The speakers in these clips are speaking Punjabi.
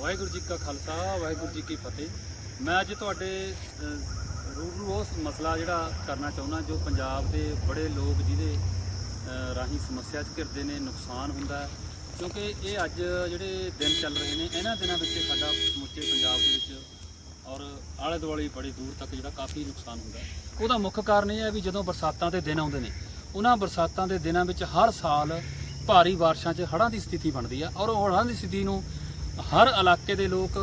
ਵਾਹਿਗੁਰੂ ਜੀ ਕਾ ਖਾਲਸਾ ਵਾਹਿਗੁਰੂ ਜੀ ਕੀ ਫਤਿਹ। ਮੈਂ ਅੱਜ ਤੁਹਾਡੇ ਅਹ, ਰੂਬਰੂ ਉਹ ਮਸਲਾ ਜਿਹੜਾ ਕਰਨਾ ਚਾਹੁੰਦਾ ਜੋ ਪੰਜਾਬ ਦੇ ਬੜੇ ਲੋਕ ਜਿਹਦੇ ਰਾਹੀਂ ਸਮੱਸਿਆ 'ਚ ਘਿਰਦੇ ਨੇ ਨੁਕਸਾਨ ਹੁੰਦਾ ਕਿਉਂਕਿ ਇਹ ਅੱਜ ਜਿਹੜੇ ਦਿਨ ਚੱਲ ਰਹੇ ਨੇ ਇਹਨਾਂ ਦਿਨਾਂ ਵਿੱਚ ਸਾਡਾ ਸਮੁੱਚੇ ਪੰਜਾਬ ਦੇ ਵਿੱਚ ਔਰ ਆਲੇ ਦੁਆਲੇ ਬੜੀ ਦੂਰ ਤੱਕ ਜਿਹੜਾ ਕਾਫੀ ਨੁਕਸਾਨ ਹੁੰਦਾ ਉਹਦਾ ਮੁੱਖ ਕਾਰਨ ਇਹ ਹੈ ਵੀ ਜਦੋਂ ਬਰਸਾਤਾਂ ਦੇ ਦਿਨ ਆਉਂਦੇ ਨੇ ਉਹਨਾਂ ਬਰਸਾਤਾਂ ਦੇ ਦਿਨਾਂ ਵਿੱਚ ਹਰ ਸਾਲ ਭਾਰੀ ਬਾਰਿਸ਼ਾਂ 'ਚ ਹੜ੍ਹਾਂ ਦੀ ਸਥਿਤੀ ਬਣਦੀ ਆ ਔਰ ਉਹ ਹੜ੍ਹਾਂ ਦੀ ਸਥਿਤੀ ਨੂੰ ਹਰ ਇਲਾਕੇ ਦੇ ਲੋਕ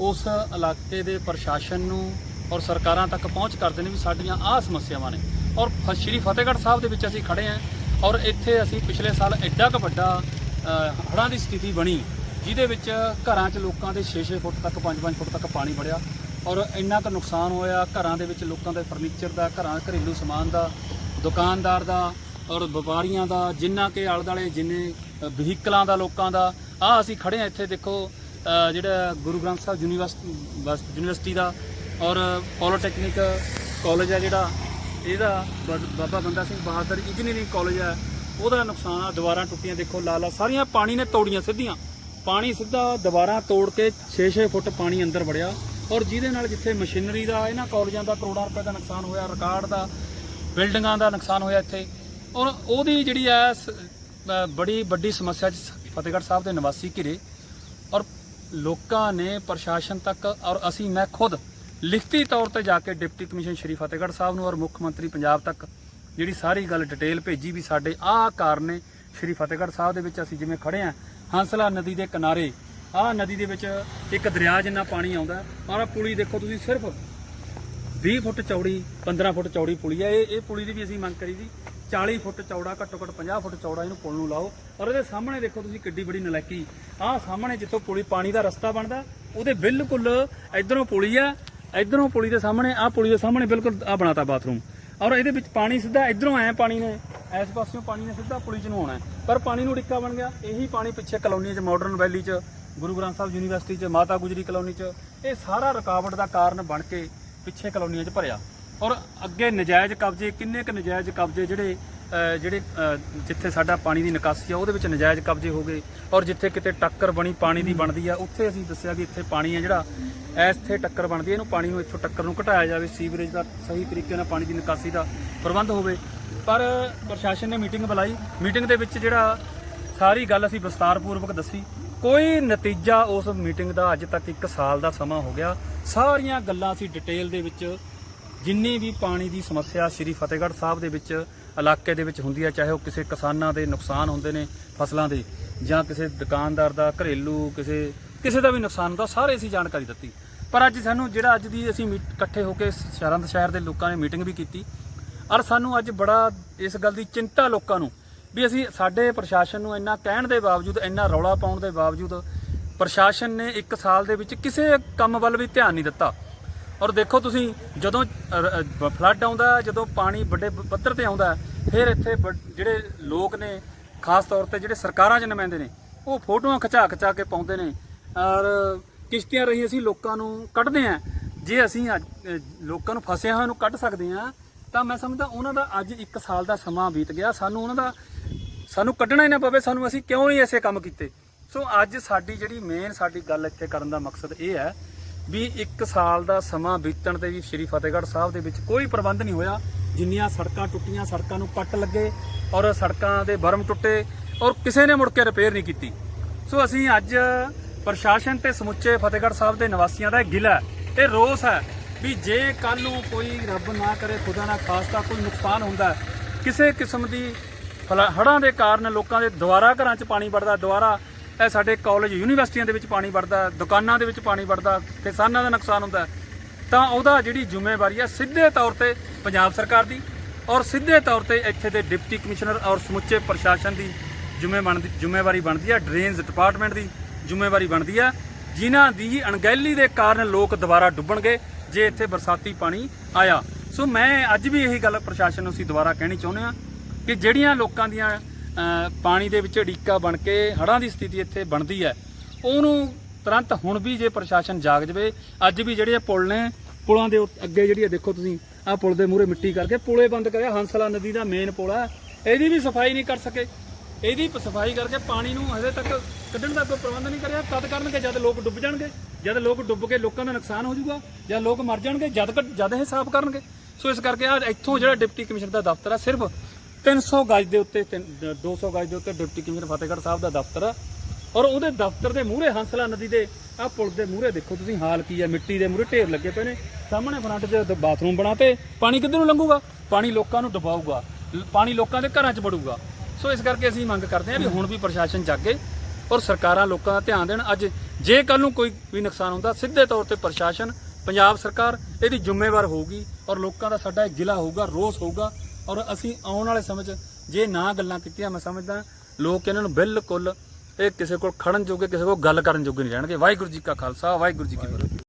ਉਸ ਇਲਾਕੇ ਦੇ ਪ੍ਰਸ਼ਾਸਨ ਨੂੰ ਔਰ ਸਰਕਾਰਾਂ ਤੱਕ ਪਹੁੰਚ ਕਰਦੇ ਨੇ ਵੀ ਸਾਡੀਆਂ ਆਹ ਸਮੱਸਿਆਵਾਂ ਨੇ। ਔਰ ਫ- ਸ਼੍ਰੀ ਫਤਿਹਗੜ੍ਹ ਸਾਹਿਬ ਦੇ ਵਿੱਚ ਅਸੀਂ ਖੜੇ ਆਂ ਔਰ ਇੱਥੇ ਅਸੀਂ ਪਿਛਲੇ ਸਾਲ ਐਡਾ ਕੁ ਵੱਡਾ ਹੜ੍ਹਾਂ ਦੀ ਸਥਿਤੀ ਬਣੀ, ਜਿਹਦੇ ਵਿੱਚ ਘਰਾਂ 'ਚ ਲੋਕਾਂ ਦੇ 6-6 ਫੁੱਟ ਤੱਕ 5-5 ਫੁੱਟ ਤੱਕ ਪਾਣੀ ਵੜਿਆ ਔਰ ਇੰਨਾ ਕੁ ਨੁਕਸਾਨ ਹੋਇਆ ਘਰਾਂ ਦੇ ਵਿੱਚ ਲੋਕਾਂ ਦੇ ਫਰਨੀਚਰ ਦਾ, ਘਰਾਂ ਘਰੇਲੂ ਸਮਾਨ ਦਾ, ਦੁਕਾਨਦਾਰ ਦਾ ਔਰ ਵਪਾਰੀਆਂ ਦਾ, ਜਿੰਨਾ ਕਿ ਆਲੇ ਦੁਆਲੇ ਜਿੰਨੇ ਵਹੀਕਲਾਂ ਦਾ ਲੋਕਾਂ ਦਾ ਆ ਅਸੀਂ ਖੜੇ ਆ ਇੱਥੇ, ਦੇਖੋ ਜਿਹੜਾ ਗੁਰੂ ਗ੍ਰੰਥ ਸਾਹਿਬ ਯੂਨੀਵਰਸਿਟੀ ਯੂਨੀਵਰਸਿਟੀ ਦਾ ਔਰ ਪੋਲੀਟੈਕਨਿਕ ਕਾਲਜ ਆ ਜਿਹੜਾ, ਇਹਦਾ ਬ- ਬਾਬਾ ਬੰਦਾ ਸਿੰਘ ਬਹਾਦਰ ਇੰਜੀਨੀਅਰਿੰਗ ਕਾਲਜ ਆ। ਉਹਦਾ ਨੁਕਸਾਨ ਆ, ਦੀਵਾਰਾਂ ਟੁੱਟੀਆਂ, ਦੇਖੋ ਲਾਲ ਲਾਲ ਸਾਰੀਆਂ ਪਾਣੀ ਨੇ ਤੋੜੀਆਂ ਸਿੱਧੀਆਂ। ਪਾਣੀ ਸਿੱਧਾ ਦੀਵਾਰਾਂ ਤੋੜ ਕੇ 6-6 ਫੁੱਟ ਪਾਣੀ ਅੰਦਰ ਵੜਿਆ। ਔਰ ਜਿਹਦੇ ਨਾਲ ਜਿੱਥੇ ਮਸ਼ੀਨਰੀ ਦਾ, ਇਹਨਾਂ ਕਾਲਜਾਂ ਦਾ ਕਰੋੜਾਂ ਰੁਪਏ ਦਾ ਨੁਕਸਾਨ ਹੋਇਆ, ਰਿਕਾਰਡ ਦਾ, ਬਿਲਡਿੰਗਾਂ ਦਾ ਨੁਕਸਾਨ ਹੋਇਆ ਇੱਥੇ। ਔਰ ਉਹਦੀ ਜਿਹੜੀ ਹੈ ਸ- ਬੜੀ ਵੱਡੀ ਸਮੱਸਿਆ ਚ ਫਤਿਹਗੜ੍ਹ ਸਾਹਿਬ ਦੇ ਨਿਵਾਸੀ ਘਿਰੇ ਔਰ ਲੋਕਾਂ ਨੇ ਪ੍ਰਸ਼ਾਸਨ ਤੱਕ ਔਰ ਅਸੀਂ, ਮੈਂ ਖੁਦ ਲਿਖਤੀ ਤੌਰ ਤੇ ਜਾ ਕੇ ਡਿਪਟੀ ਕਮਿਸ਼ਨ ਸ਼੍ਰੀ ਫਤਿਹਗੜ੍ਹ ਸਾਹਿਬ ਨੂੰ ਔਰ ਮੁੱਖ ਮੰਤਰੀ ਪੰਜਾਬ ਤੱਕ ਜਿਹੜੀ ਸਾਰੀ ਗੱਲ ਡਿਟੇਲ ਭੇਜੀ ਵੀ ਸਾਡੇ ਆਹ ਕਾਰਨੇ ਸ਼੍ਰੀ ਫਤਿਹਗੜ੍ਹ ਸਾਹਿਬ ਦੇ ਵਿੱਚ ਅਸੀਂ ਜਿਵੇਂ ਖੜੇ ਆ ਹੰਸਲਾ ਨਦੀ ਦੇ ਕਿਨਾਰੇ, ਆਹ ਨਦੀ ਦੇ ਵਿੱਚ ਇੱਕ ਦਰਿਆ ਜਿੰਨਾ ਪਾਣੀ ਆਉਂਦਾ ਹੈ। ਆਹ ਪੁਲੀ ਦੇਖੋ ਤੁਸੀਂ ਸਿਰਫ 20 ਫੁੱਟ ਚੌੜੀ 15 ਫੁੱਟ ਚੌੜੀ ਪੁਲੀ ਹੈ, ਇਹ ਇਹ ਪੁਲੀ ਦੀ ਵੀ ਅਸੀਂ ਮੰਗ ਕਰੀ ਸੀ 40 ਫੁੱਟ ਚੌੜਾ, ਘੱਟੋ ਘੱਟ 50 ਫੁੱਟ ਚੌੜਾ ਇਹਨੂੰ ਪੁਲ ਨੂੰ ਲਾਓ। ਔਰ ਇਹਦੇ ਸਾਹਮਣੇ ਦੇਖੋ ਤੁਸੀਂ ਕਿੱਡੀ ਬੜੀ ਨਲਾਇਕੀ ਆਹ ਸਾਹਮਣੇ ਜਿੱਥੋਂ ਪੁਲੀ ਪਾਣੀ ਦਾ ਰਸਤਾ ਬਣਦਾ, ਉਹਦੇ ਬਿਲਕੁਲ ਇਧਰੋਂ ਪੁਲੀ ਆ, ਇਧਰੋਂ ਪੁਲੀ ਦੇ ਸਾਹਮਣੇ, ਆਹ ਪੁਲੀ ਦੇ ਸਾਹਮਣੇ ਬਿਲਕੁਲ ਆ ਬਣਾਤਾ ਬਾਥਰੂਮ। ਔਰ ਇਹਦੇ ਵਿੱਚ ਪਾਣੀ ਸਿੱਧਾ ਇਧਰੋਂ ਆਇਆ ਪਾਣੀ ਨੇ। ਐਸ ਪਾਸਿਓਂ ਪਾਣੀ ਨੇ ਸਿੱਧਾ ਪੁਲੀ ਚ ਨੂੰ ਆਉਣਾ ਪਰ ਪਾਣੀ ਨੂੰ ਡਿੱਕਾ ਬਣ ਗਿਆ। ਇਹੀ ਪਾਣੀ ਪਿੱਛੇ ਕਲੋਨੀ ਚ ਮਾਡਰਨ ਵੈਲੀ ਚ, ਗੁਰੂ ਗ੍ਰੰਥ ਸਾਹਿਬ ਯੂਨੀਵਰਸਿਟੀ ਚ, ਮਾਤਾ ਗੁਜਰੀ ਕਲੋਨੀ ਚ, ਇਹ ਸਾਰਾ ਰੁਕਾਵਟ ਦਾ ਕਾਰਨ ਬਣ ਕੇ ਪਿੱਛੇ ਕਲੋਨੀਆਂ 'ਚ ਭਰਿਆ। ਔਰ ਅੱਗੇ ਨਜਾਇਜ਼ ਕਬਜ਼ੇ, ਕਿੰਨੇ ਕੁ ਨਜਾਇਜ਼ ਕਬਜ਼ੇ ਜਿਹੜੇ ਜਿਹੜੇ ਜਿੱਥੇ ਸਾਡਾ ਪਾਣੀ ਦੀ ਨਿਕਾਸੀ ਆ, ਉਹਦੇ ਵਿੱਚ ਨਜਾਇਜ਼ ਕਬਜ਼ੇ ਹੋ ਗਏ। ਔਰ ਜਿੱਥੇ ਕਿਤੇ ਟੱਕਰ ਬਣੀ ਪਾਣੀ ਦੀ ਬਣਦੀ ਆ, ਉੱਥੇ ਅਸੀਂ ਦੱਸਿਆ ਵੀ ਇੱਥੇ ਪਾਣੀ ਆ ਜਿਹੜਾ ਇੱਥੇ ਟੱਕਰ ਬਣਦੀ ਆ, ਇਹਨੂੰ ਪਾਣੀ ਨੂੰ ਇੱਥੋਂ ਟੱਕਰ ਨੂੰ ਘਟਾਇਆ ਜਾਵੇ, ਸੀਵਰੇਜ ਦਾ ਸਹੀ ਤਰੀਕੇ ਨਾਲ ਪਾਣੀ ਦੀ ਨਿਕਾਸੀ ਦਾ ਪ੍ਰਬੰਧ ਹੋਵੇ। ਪਰ ਪ੍ਰਸ਼ਾਸਨ ਨੇ ਮੀਟਿੰਗ ਬੁਲਾਈ। ਮੀਟਿੰਗ ਦੇ ਵਿੱਚ ਜਿਹੜਾ ਸਾਰੀ ਗੱਲ ਅਸੀਂ ਵਿਸਤਾਰਪੂਰਵਕ ਦੱਸੀ। ਕੋਈ ਨਤੀਜਾ ਉਸ ਮੀਟਿੰਗ ਦਾ ਅੱਜ ਤੱਕ 1 ਸਾਲ ਦਾ ਸਮਾਂ ਹੋ ਗਿਆ। ਸਾਰੀਆਂ ਗੱਲਾਂ ਅਸੀਂ ਡਿਟੇਲ ਦੇ ਵਿੱਚ ਜਿੰਨੀ ਵੀ ਪਾਣੀ ਦੀ ਸਮੱਸਿਆ ਸ਼੍ਰੀ ਫਤਿਹਗੜ੍ਹ ਸਾਹਿਬ ਦੇ ਵਿੱਚ, ਇਲਾਕੇ ਦੇ ਵਿੱਚ ਹੁੰਦੀ ਹੈ, ਚਾਹੇ ਉਹ ਕਿਸੇ ਕਿਸਾਨਾਂ ਦੇ ਨੁਕਸਾਨ ਹੁੰਦੇ ਨੇ ਫਸਲਾਂ ਦੇ, ਜਾਂ ਕਿਸੇ ਦੁਕਾਨਦਾਰ ਦਾ, ਘਰੇਲੂ ਕਿਸੇ ਕਿਸੇ ਦਾ ਵੀ ਨੁਕਸਾਨ ਹੁੰਦਾ ਸਾਰੇ ਅਸੀਂ ਜਾਣਕਾਰੀ ਦਿੱਤੀ। ਪਰ ਅੱਜ ਸਾਨੂੰ ਜਿਹੜਾ ਅੱਜ ਦੀ ਅਸੀਂ ਮੀਟ- ਇਕੱਠੇ ਹੋ ਕੇ ਸ਼ਹਿਰਾਂ ਸ਼ਹਿਰ ਦੇ ਲੋਕਾਂ ਨੇ ਮੀਟਿੰਗ ਵੀ ਕੀਤੀ। ਔਰ ਸਾਨੂੰ ਅੱਜ ਬੜਾ ਇਸ ਗੱਲ ਦੀ ਚਿੰਤਾ ਲੋਕਾਂ ਨੂੰ ਵੀ ਅਸੀਂ ਸਾਡੇ ਪ੍ਰਸ਼ਾਸਨ ਨੂੰ ਇੰਨਾ ਕਹਿਣ ਦੇ ਬਾਵਜੂਦ, ਇੰਨਾ ਰੌਲਾ ਪਾਉਣ ਦੇ ਬਾਵਜੂਦ, ਪ੍ਰਸ਼ਾਸਨ ਨੇ 1 ਸਾਲ ਦੇ ਵਿੱਚ ਕਿਸੇ ਕੰਮ ਵੱਲ ਵੀ ਧਿਆਨ ਨਹੀਂ ਦਿੱਤਾ। ਔਰ ਦੇਖੋ ਤੁਸੀਂ ਜਦੋਂ ਫਲੱਡ ਆਉਂਦਾ ਜਦੋਂ ਪਾਣੀ ਵੱਡੇ ਪੱਧਰ ਤੇ ਆਉਂਦਾ ਫਿਰ ਇੱਥੇ ਵੱਡ- ਜਿਹੜੇ ਲੋਕ ਨੇ ਖਾਸ ਤੌਰ ਤੇ ਜਿਹੜੇ ਸਰਕਾਰਾਂ 'ਚ ਨੁਮਾਇੰਦੇ ਨੇ ਉਹ ਫੋਟੋਆਂ ਖਿਚਾ ਖਿਚਾ ਕੇ ਪਾਉਂਦੇ ਨੇ। ਔਰ ਕਿਸ਼ਤੀਆਂ ਰਹੀ ਅਸੀਂ ਲੋਕਾਂ ਨੂੰ ਕੱਢਦੇ ਆਂ ਜੇ ਅਸੀਂ ਅੱਜ, ਲੋਕਾਂ ਨੂੰ ਫਸਿਆ ਹੋਇਆ ਨੂੰ ਕੱਢ ਸਕਦੇ ਆਂ ਤਾਂ ਮੈਂ ਸਮਝਦਾ ਉਹਨਾਂ ਦਾ ਅੱਜ 1 ਸਾਲ ਦਾ ਸਮਾਂ ਬੀਤ ਗਿਆ। ਸਾਨੂੰ ਉਹਨਾਂ ਦਾ ਸਾਨੂੰ ਕੱਢਣਾ ਹੀ ਨਾ ਪਵੇ ਸਾਨੂੰ ਅਸੀਂ ਕਿਉਂ ਨਹੀਂ ਐਸੇ ਕੰਮ ਕੀਤੇ? ਸੋ ਅੱਜ ਸਾਡੀ ਜਿਹੜੀ ਮੇਨ ਸਾਡੀ ਗੱਲ ਇੱਥੇ ਕਰਨ ਦਾ ਮਕਸਦ ਇਹ ਹੈ ਵੀ 1 ਸਾਲ ਦਾ ਸਮਾਂ ਬੀਤਣ ਤੇ ਵੀ ਸ਼੍ਰੀ ਫਤਿਹਗੜ੍ਹ ਸਾਹਿਬ ਦੇ ਵਿੱਚ ਕੋਈ ਪ੍ਰਬੰਧ ਨਹੀਂ ਹੋਇਆ। ਜਿੰਨੀਆਂ ਸੜਕਾਂ ਟੁੱਟੀਆਂ ਸੜਕਾਂ ਨੂੰ ਪੱਟ ਲੱਗੇ ਔਰ ਸੜਕਾਂ ਦੇ ਬਰਮ ਟੁੱਟੇ ਔਰ ਕਿਸੇ ਨੇ ਮੁੜ ਕੇ ਰਿਪੇਅਰ ਨਹੀਂ ਕੀਤੀ। ਸੋ ਅਸੀਂ ਅੱਜ ਪ੍ਰਸ਼ਾਸਨ ਤੇ ਸਮੁੱਚੇ ਫਤਿਹਗੜ੍ਹ ਸਾਹਿਬ ਦੇ ਨਿਵਾਸੀਆਂ ਦਾ ਇਹ ਗਿਲਾ ਹੈ, ਇਹ ਰੋਸ ਹੈ ਵੀ ਜੇ ਕੱਲ ਨੂੰ ਕੋਈ ਰੱਬ ਨਾ ਕਰੇ ਖੁਦਾ ਨਾ ਖਾਸਤਾ ਕੋਈ ਨੁਕਸਾਨ ਹੁੰਦਾ ਕਿਸੇ ਕਿਸਮ ਦੀ ਫਲਾ- ਹੜ੍ਹਾਂ ਦੇ ਕਾਰਨ ਲੋਕਾਂ ਦੇ ਦੁਆਰਾ ਘਰਾਂ 'ਚ ਪਾਣੀ ਵੜਦਾ ਦੁਆਰਾ ਇਹ ਸਾਡੇ ਕਾਲਜ ਯੂਨੀਵਰਸਿਟੀਆਂ ਦੇ ਵਿੱਚ ਪਾਣੀ ਵੜਦਾ, ਦੁਕਾਨਾਂ ਦੇ ਵਿੱਚ ਪਾਣੀ ਵੜਦਾ, ਕਿਸਾਨਾਂ ਦਾ ਨੁਕਸਾਨ ਹੁੰਦਾ ਤਾਂ ਉਹਦਾ ਜਿਹੜੀ ਜ਼ਿੰਮੇਵਾਰੀ ਹੈ ਸਿੱਧੇ ਤੌਰ ਤੇ ਪੰਜਾਬ ਸਰਕਾਰ ਦੀ ਔਰ ਸਿੱਧੇ ਤੌਰ ਤੇ ਇੱਥੇ ਦੇ ਡਿਪਟੀ ਕਮਿਸ਼ਨਰ ਔਰ ਸਮੁੱਚੇ ਪ੍ਰਸ਼ਾਸਨ ਦੀ ਜ਼ਿੰਮੇ ਜ਼ਿੰਮੇਵਾਰੀ ਬਣਦੀ ਹੈ ਡਰੇਨਸ ਡਿਪਾਰਟਮੈਂਟ ਦੀ ਜ਼ਿੰਮੇਵਾਰੀ ਬਣਦੀ ਹੈ, ਜਿਨ੍ਹਾਂ ਦੀ ਅਣਗਹਿਲੀ ਦੇ ਕਾਰਨ ਲੋਕ ਦੁਬਾਰਾ ਡੁੱਬਣਗੇ ਜੇ ਇੱਥੇ ਬਰਸਾਤੀ ਪਾਣੀ ਆਇਆ। ਸੋ ਮੈਂ ਅੱਜ ਵੀ ਇਹੀ ਗੱਲ ਪ੍ਰਸ਼ਾਸਨ ਨੂੰ ਅਸੀਂ ਦੁਬਾਰਾ ਕਹਿਣੀ ਚਾਹੁੰਦੇ ਹਾਂ ਕਿ ਜਿਹੜੀਆਂ ਲੋਕਾਂ ਦੀਆਂ ਪਾਣੀ ਦੇ ਵਿੱਚ ਢੀਕਾ ਬਣ ਕੇ ਹੜ੍ਹਾਂ ਦੀ ਸਥਿਤੀ ਇੱਥੇ ਬਣਦੀ ਹੈ। ਉਹਨੂੰ ਤੁਰੰਤ ਹੁਣ ਵੀ ਜੇ ਪ੍ਰਸ਼ਾਸਨ ਜਾਗ ਜਵੇ, ਅੱਜ ਵੀ ਜਿਹੜੇ ਪੁਲ ਨੇ, ਪੁਲਾਂ ਦੇ ਉੱਤੇ- ਅੱਗੇ ਜਿਹੜੀ ਇਹ ਦੇਖੋ ਤੁਸੀਂ, ਆਹ ਪੁਲ ਦੇ ਮੂਹਰੇ ਮਿੱਟੀ ਕਰਕੇ ਪੁਲੇ ਬੰਦ ਕਰਿਆ, ਹੰਸਲਾ ਨਦੀ ਦਾ ਮੇਨ ਪੁਲ ਹੈ। ਇਹਦੀ ਵੀ ਸਫ਼ਾਈ ਨਹੀਂ ਕਰ ਸਕੇ। ਇਹਦੀ ਸਫ਼ਾਈ ਕਰਕੇ ਪਾਣੀ ਨੂੰ ਹਜੇ ਤੱਕ ਕੱਢਣ ਦਾ ਕੋਈ ਪ੍ਰਬੰਧ ਨਹੀਂ ਕਰਿਆ। ਤਦ ਕਰਨਗੇ ਜਦ ਲੋਕ ਡੁੱਬ ਜਾਣਗੇ। ਜਦ ਲੋਕ ਡੁੱਬ ਕੇ ਲੋਕਾਂ ਦਾ ਨੁਕਸਾਨ ਹੋ ਜਾਊਗਾ ਜਦ ਲੋਕ ਮਰ ਜਾਣਗੇ, ਜਦ ਕ- ਜਦ ਇਹ ਸਾਫ਼ ਕਰਨਗੇ। ਸੋ ਇਸ ਕਰਕੇ ਆ ਇੱਥੋਂ ਜਿਹੜਾ ਡਿਪਟੀ ਕਮਿਸ਼ਨਰ ਦਾ ਦਫ਼ਤਰ ਆ, ਸਿਰਫ 300 ਗਜ ਦੇ ਉੱਤੇ ਤਿੰਨ- 200 ਗਜ ਦੇ ਉੱਤੇ ਡਿਪਟੀ ਕਮਿਸ਼ਨਰ ਫਤਿਹਗੜ੍ਹ ਸਾਹਿਬ ਦਾ ਦਫ਼ਤਰ ਆ। ਔਰ ਉਹਦੇ ਦਫ਼ਤਰ ਦੇ ਮੂਹਰੇ ਹੰਸਲਾ ਨਦੀ ਦੇ, ਆਹ ਪੁਲ ਦੇ ਮੂਹਰੇ ਦੇਖੋ ਤੁਸੀਂ ਹਾਲ ਕੀ ਹੈ ਮਿੱਟੀ ਦੇ ਮੂਹਰੇ ਢੇਰ ਲੱਗੇ ਪਏ ਨੇ। ਸਾਹਮਣੇ ਫਰੰਟ 'ਚ ਬਾਥਰੂਮ ਬਣਾਤੇ ਪਾਣੀ ਕਿੱਧਰ ਨੂੰ ਲੰਘੂਗਾ? ਪਾਣੀ ਲੋਕਾਂ ਨੂੰ ਡੁਬਾਊਗਾ ਲ- ਪਾਣੀ ਲੋਕਾਂ ਦੇ ਘਰਾਂ 'ਚ ਵੜੂਗਾ। ਸੋ ਇਸ ਕਰਕੇ ਅਸੀਂ ਮੰਗ ਕਰਦੇ ਹਾਂ ਵੀ ਹੁਣ ਵੀ ਪ੍ਰਸ਼ਾਸਨ ਜਾਗੇ ਔਰ ਸਰਕਾਰਾਂ ਲੋਕਾਂ ਦਾ ਧਿਆਨ ਦੇਣ। ਅੱਜ ਜੇ ਕੱਲ ਨੂੰ ਕੋਈ ਵੀ ਨੁਕਸਾਨ ਹੁੰਦਾ, ਸਿੱਧੇ ਤੌਰ ਤੇ ਪ੍ਰਸ਼ਾਸਨ, ਪੰਜਾਬ ਸਰਕਾਰ ਇਹਦੀ ਜ਼ਿੰਮੇਵਾਰ ਹੋਊਗੀ ਔਰ ਲੋਕਾਂ ਦਾ ਸਾਡਾ ਇਹ ਗਿਲਾ ਹੋਊਗਾ, ਰੋਸ ਹੋਊਗਾ। ਔਰ ਅਸੀਂ ਆਉਣ ਵਾਲੇ ਸਮੇਂ 'ਚ ਜੇ ਨਾ ਗੱਲਾਂ ਕੀਤੀਆਂ, ਮੈਂ ਸਮਝਦਾ ਲੋਕ ਇਹਨਾਂ ਨੂੰ ਬਿਲਕੁਲ ਇਹ ਕਿਸੇ ਕੋਲ ਖੜਨ ਜੋਗੇ, ਕਿਸੇ ਕੋਲ ਗੱਲ ਕਰਨ ਜੋਗੇ ਨਹੀਂ ਰਹਿਣਗੇ। ਵਾਹਿਗੁਰੂ ਜੀ ਕਾ ਖਾਲਸਾ, ਵਾਹਿਗੁਰੂ ਜੀ ਕੀ ਫਤਿਹ।